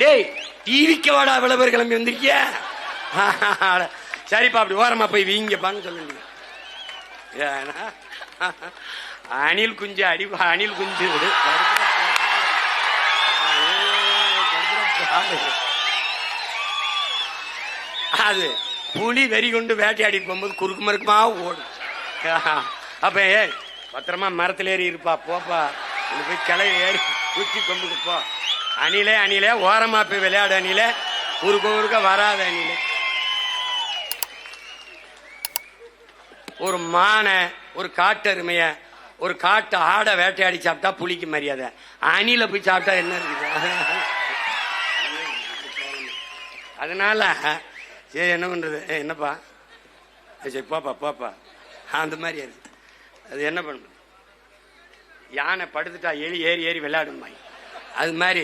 டேய் டிவிக்க வாடா இவ்வளவு கிளம்பி வந்திருக்கிய? சரிப்பா அப்படி ஓரமா போய் வீங்கப்பான்னு சொல்லுங்க. அணில் குஞ்சு அடிப்பா அணில் குஞ்சு. அது புலி வெறி கொண்டு வேட்டையாடி போகும்போது குறுக்கு மறுக்குமா ஓடும். அப்ப பத்திரமா மரத்துல ஏறி இருப்பா போப்பா. போய் கிளை ஏறி குச்சி கொம்புக்கு போ. அணிலே அணிலே ஓரமா போய் விளையாடு அணிலே. ஊருக்கு ஊருக்க வராத அணிலே. ஒரு மானை ஒரு காட்டெருமைய ஒரு காட்டு ஆடை வேட்டையாடி சாப்பிட்டா புளிக்கு மரியாதை. அணில போய் சாப்பிட்டா என்ன இருக்குது? அதனால சரி என்ன பண்றது? என்னப்பா? சரி போப்பா போப்பா. அந்த மாதிரி அது. அது என்ன பண்ணுது யானை படுத்துட்டா எலி ஏறி ஏறி விளையாடுமா அது மாதிரி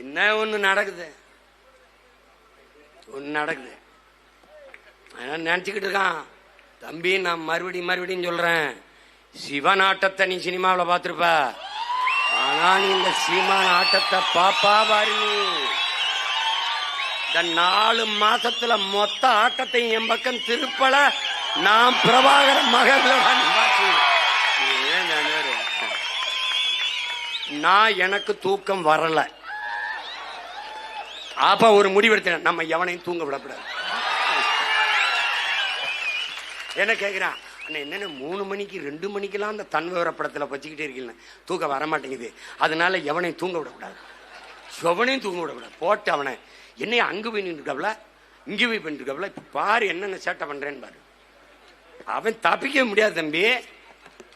என்ன ஒண்ணு நடக்குது? ஒன்னு நடக்குது. அதான் நினச்சிக்கிட்டு இருக்கான் தம்பி நான் மறுபடியும் மறுபடியும் சொல்றேன். சிவன் ஆட்டத்தை நீ சினிமாவில் பார்த்துருப்ப. ஆனா நீ இந்த சீமான் ஆட்டத்தை பாப்பா பாரு இந்த நாலு மாசத்துல மொத்த ஆட்டத்தையும் என் பக்கம் திருப்பல. நான் பிரபாகர மகன் நான் எனக்கு தூக்கம் வரல. அப்ப ஒரு முடிவெடுத்தேன். நம்ம எவனையும் தூங்க விடக்கூடாது. என்ன கேட்கிறான் அண்ணா என்னென்ன மூணு மணிக்கு ரெண்டு மணிக்கெல்லாம் அந்த தன் விவர வச்சுக்கிட்டே இருக்கீங்க தூக்கம் வர மாட்டேங்குது. அதனால எவனையும் தூங்க விடக்கூடாது. எவனையும் தூங்க விடக்கூடாது. போட்டு அவனை. என்னைய அங்கு போய் நின்றுக்கவல இங்கு போய் பண்ணிருக்கவல இப்ப பாரு என்னென்ன சேட்டை பண்றேன்னு பாரு. அவன் தப்பிக்க முடியாது தம்பி.